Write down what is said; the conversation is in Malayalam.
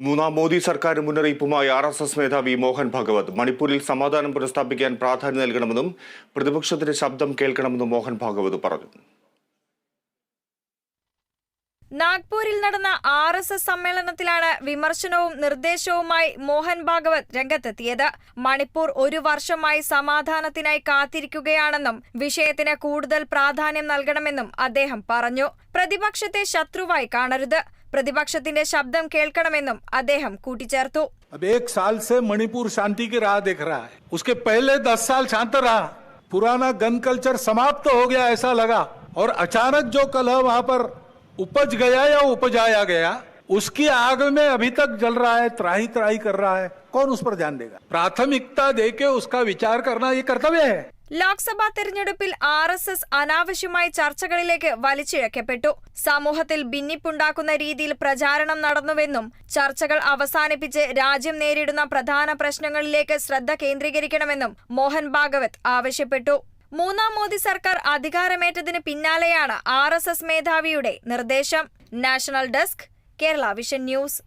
മൂന്നാം മോദി സർക്കാർ മുന്നറിയിപ്പുമായി ആർ എസ് എസ് മേധാവി മോഹൻ ഭഗവത് മണിപ്പൂരിൽ സമാധാനം പുനഃസ്ഥാപിക്കാൻ പ്രാധാന്യം നൽകണമെന്നും പ്രതിപക്ഷത്തിന്റെ ശബ്ദം കേൾക്കണമെന്നും മോഹൻ ഭാഗവത് പറഞ്ഞു. നാഗ്പൂരിൽ നടന്ന ആർ എസ് എസ് സമ്മേളനത്തിലാണ് വിമർശനവും നിർദ്ദേശവുമായി മോഹൻ ഭാഗവത് രംഗത്തെത്തിയത്. മണിപ്പൂർ ഒരു വർഷമായി സമാധാനത്തിനായി കാത്തിരിക്കുകയാണെന്നും വിഷയത്തിന് കൂടുതൽ പ്രാധാന്യം നൽകണമെന്നും അദ്ദേഹം പറഞ്ഞു. പ്രതിപക്ഷത്തെ ശത്രുവായി കാണരുത്. പ്രതിപക്ഷത്തിന്റെ ശബ്ദം കേൾക്കണമെന്നും അദ്ദേഹം കൂട്ടിച്ചേർത്തു अब एक साल से मणिपुर शांति की राह देख रहा है उसके पहले दस साल शांत रहा पुराना गन कल्चर समाप्त हो गया ऐसा लगा और अचानक जो कलह वहां पर उपज गया या उपजाया गया उसकी आग में अभी तक जल रहा है त्राही त्राही कर रहा है कौन उस पर ध्यान देगा प्राथमिकता देके उसका विचार करना ये कर्तव्य है ലോക്സഭാ തെരഞ്ഞെടുപ്പിൽ ആർ എസ് എസ് അനാവശ്യമായി ചർച്ചകളിലേക്ക് വലിച്ചിഴക്കപ്പെട്ടു. സമൂഹത്തിൽ ഭിന്നിപ്പുണ്ടാക്കുന്ന രീതിയിൽ പ്രചാരണം നടന്നുവെന്നും ചർച്ചകൾ അവസാനിപ്പിച്ച് രാജ്യം നേരിടുന്ന പ്രധാന പ്രശ്നങ്ങളിലേക്ക് ശ്രദ്ധ കേന്ദ്രീകരിക്കണമെന്നും മോഹൻ ഭാഗവത് ആവശ്യപ്പെട്ടു. മൂന്നാം മോദി സർക്കാർ അധികാരമേറ്റതിന് പിന്നാലെയാണ് ആർ മേധാവിയുടെ നിർദ്ദേശം. National desk Kerala vision news.